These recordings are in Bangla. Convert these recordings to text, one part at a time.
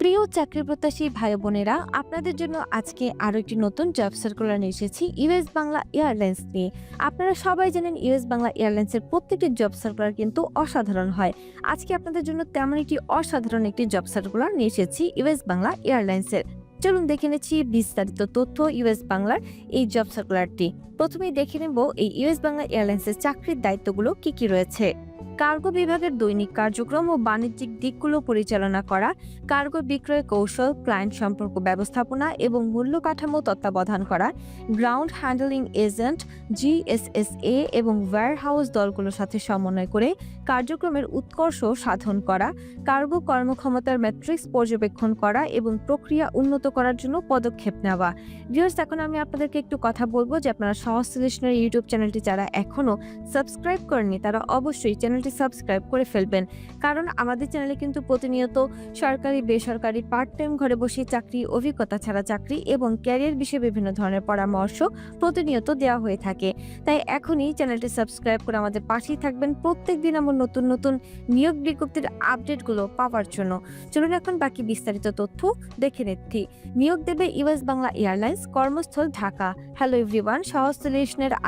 প্রিয় চাকরি প্রত্যাশী ভাই বোনেরা, আপনাদের জন্য আজকে আরও একটি নতুন জব সার্কুলার নিয়ে এসেছি ইউএস বাংলা এয়ারলাইন্স নিয়ে। আপনারা সবাই জানেন ইউএস বাংলা এয়ারলাইন্সের প্রত্যেকটি জব সার্কুলার কিন্তু অসাধারণ হয়। আজকে আপনাদের জন্য তেমন একটি অসাধারণ একটি জব সার্কুলার নিয়ে এসেছি ইউএস বাংলা এয়ারলাইন্সের চলুন দেখে নেছি বিস্তারিত তথ্য ইউএস বাংলার এই জব সার্কুলারটি প্রথমেই দেখে নেব এই ইউএস বাংলা এয়ারলাইন্সের চাকরির দায়িত্বগুলো কি কি রয়েছে। কার্গো বিভাগের দৈনিক কার্যক্রম ও বাণিজ্যিক দিকগুলো পরিচালনা করা, কার্গো বিক্রয় কৌশল, ক্লায়েন্ট সম্পর্ক ব্যবস্থাপনা এবং মূল্য কাঠামো তত্ত্বাবধান করা, গ্রাউন্ড হ্যান্ডলিং এজেন্ট, জিএসএসএ এবং ওয়্যারহাউস দলগুলোর সাথে সমন্বয় করে কার্যক্রমের উৎকর্ষ সাধন করা, কার্গো কর্মক্ষমতার ম্যাট্রিক্স পর্যবেক্ষণ করা এবং প্রক্রিয়া উন্নত করার জন্য পদক্ষেপ নেওয়া। ভিউয়ার্স, এখন আমি আপনাদেরকে একটু কথা বলব যে আপনারা সহজ সলিউশনের ইউটিউব চ্যানেলটি যারা এখনও সাবস্ক্রাইব করেনি তারা অবশ্যই চ্যানেলটি সাবস্ক্রাইব করে ফেলবেন। কারণ আমাদের চ্যানেলে কিন্তু প্রতিনিয়ত সরকারি, বেসরকারি পার্ট টাইম ঘরে বসে চাকরি, অভিজ্ঞতা ছাড়া চাকরি এবং ক্যারিয়ার বিষয়ে বিভিন্ন ধরনের পরামর্শ প্রতিনিয়ত দেওয়া হয়ে থাকে। তাই এখনই চ্যানেলটি সাবস্ক্রাইব করে আমাদের পাশেই থাকবেন। প্রত্যেক দিন আমার নতুন নতুন নিয়োগ বিজ্ঞপ্তির আপডেটগুলো পাওয়ার জন্য। চলুন এখন বাকি বিস্তারিত তথ্য দেখে নিচ্ছি। নিয়োগ দেবে ইউএস বাংলা এয়ারলাইন্স কর্মস্থল ঢাকা। হ্যালো এভরিওয়ান সহজ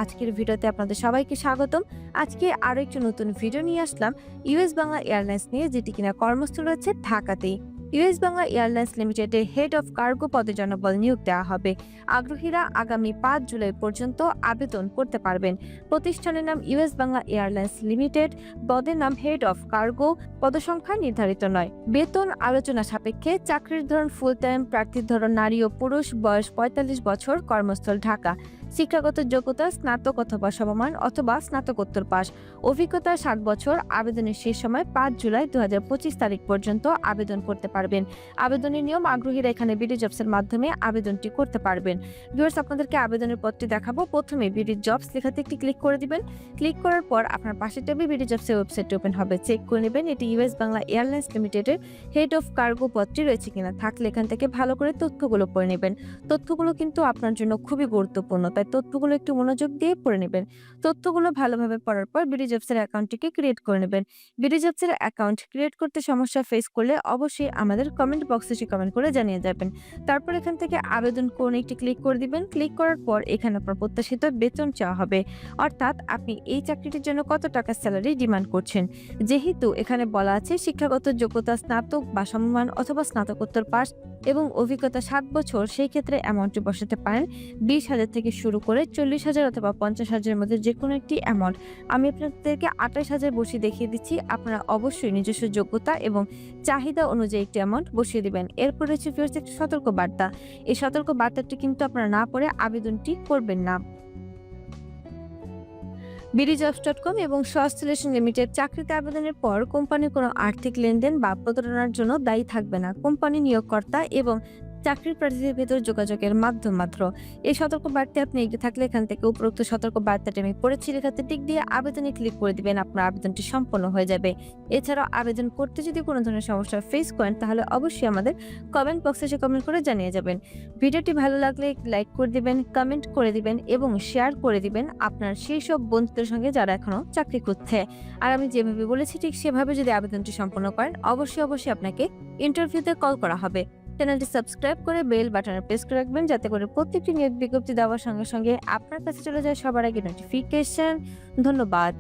আজকের ভিডিওতে আপনাদের সবাইকে স্বাগতম। আজকে আরও একটি নতুন ভিডিও নিয়ে আসলাম ইউএস বাংলা এয়ারলাইন্স নিয়ে, যেটি কিনা কর্মস্থল রয়েছে ঢাকাতেই। ইউএস বাংলা এয়ারলাইন্স লিমিটেডের হেড অফ কার্গো পদে জনবল নিয়োগ দেওয়া হবে। আগ্রহীরা আগামী পাঁচ জুলাই পর্যন্ত আবেদন করতে পারবেন। প্রতিষ্ঠানের নাম ইউএস বাংলা এয়ারলাইন্স লিমিটেড, পদের নাম হেড অফ কার্গো, পদসংখ্যা নির্ধারিত নয়। বেতন আলোচনা সাপেক্ষে চাকরির ধরন ফুল টাইম প্রার্থীর ধরন, নারী ও পুরুষ বয়স পঁয়তাল্লিশ বছর, কর্মস্থল ঢাকা। শিক্ষাগত যোগ্যতা, স্নাতক অথবা সমমান অথবা স্নাতকোত্তর পাস অভিজ্ঞতা সাত বছর, আবেদনের শেষ সময় পাঁচ জুলাই দু পঁচিশ তারিখ পর্যন্ত আবেদন করতে পারবেন। আবেদনের নিয়ম আগ্রহীরা এখানে বিডি জবসের মাধ্যমে আবেদনটি করতে পারবেন। ভিউয়ার্স, আপনাদেরকে আবেদনের পত্রটি দেখাবো। প্রথমে বিডি জবস লেখাতে একটি ক্লিক করে দিবেন। ক্লিক করার পর আপনার পাশে ট্যাবে বিডি জবসের ওয়েবসাইটটি ওপেন হবে। চেক করে নেবেন এটি ইউএস বাংলা এয়ারলাইন্স লিমিটেডের হেড অফ কার্গো পদটি রয়েছে কিনা। থাকলে এখান থেকে ভালো করে তথ্যগুলো পড়ে নেবেন। তথ্যগুলো কিন্তু আপনার জন্য খুবই গুরুত্বপূর্ণ। তাই তথ্যগুলো একটু মনোযোগ দিয়ে পড়ে নেবেন। তথ্যগুলো ভালোভাবে পড়ার পর বিডি জবসের অ্যাকাউন্টটিকে ক্রিয়েট করে নেবেন। বিডি জবসের অ্যাকাউন্ট ক্রিয়েট করতে সমস্যা ফেস করলে অবশ্যই আমাদের কমেন্ট বক্সে এসে কমেন্ট করে জানিয়ে যাবেন। তারপর এখান থেকে আবেদন কোন একটি ক্লিক করে দিবেন। ক্লিক করার পর এখানে আপনার প্রত্যাশিত বেতন চাওয়া হবে। অর্থাৎ আপনি এই চাকরিটির জন্য কত টাকা স্যালারি ডিমান্ড করছেন। যেহেতু এখানে বলা আছে শিক্ষাগত যোগ্যতা, স্নাতক বা সমমান অথবা স্নাতকোত্তর পাস এবং অভিজ্ঞতা সাত বছর, সেই ক্ষেত্রে অ্যামাউন্টটি বসাতে পারেন বিশ হাজার থেকে শুরু করে চল্লিশ হাজার অথবা পঞ্চাশ হাজারের মধ্যে যে কোনো একটি অ্যামাউন্ট আমি আপনাদেরকে আঠাশ হাজার বসিয়ে দেখিয়ে দিচ্ছি। আপনারা অবশ্যই নিজস্ব যোগ্যতা এবং চাহিদা অনুযায়ী একটি অ্যামাউন্ট বসিয়ে দিবেন। এরপর রয়েছে ফিরছে একটি সতর্ক বার্তা এই সতর্ক বার্তাটি কিন্তু আপনারা না পড়ে আবেদনটি করবেন না। বিডিজবস ডট কম এবং সস্টেলেশন লিমিটেড চাকরিতে আবেদনের পর কোম্পানির কোনো আর্থিক লেনদেন বা প্রতারণার জন্য দায়ী থাকবে না। কোম্পানি নিয়োগকর্তা এবং চাকরির প্রার্থীদের ভেতর যোগাযোগের মাধ্যম মাত্র। এই সতর্ক বার্তা আপনি এগিয়ে থাকলে এখান থেকে উপরোক্ত সতর্ক বার্তাটি আমি পড়েছি লেখাতে টিক দিয়ে আবেদনে ক্লিক করে দিবেন, আপনার আবেদনটি সম্পন্ন হয়ে যাবে। এছাড়াও আবেদন করতে যদি কোনো ধরনের সমস্যা ফেস করেন, তাহলে অবশ্যই আমাদের কমেন্ট বক্সে এসে কমেন্ট করে জানিয়ে যাবেন। ভিডিওটি ভালো লাগলে লাইক করে দিবেন কমেন্ট করে দিবেন এবং শেয়ার করে দিবেন আপনার সেই সব বন্ধুদের সঙ্গে যারা এখনও চাকরি করছে আর আমি যেভাবে বলেছি, ঠিক সেভাবে যদি আবেদনটি সম্পন্ন করেন, অবশ্যই অবশ্যই আপনাকে ইন্টারভিউতে কল করা হবে। চ্যানেলটি সাবস্ক্রাইব করে বেল বাটনে প্রেস করে রাখবেন যাতে করে প্রত্যেকটি নিয়োগ বিজ্ঞপ্তি দেওয়ার সঙ্গে সঙ্গে আপনার কাছে চলে যায় সবার আগে নোটিফিকেশন ধন্যবাদ।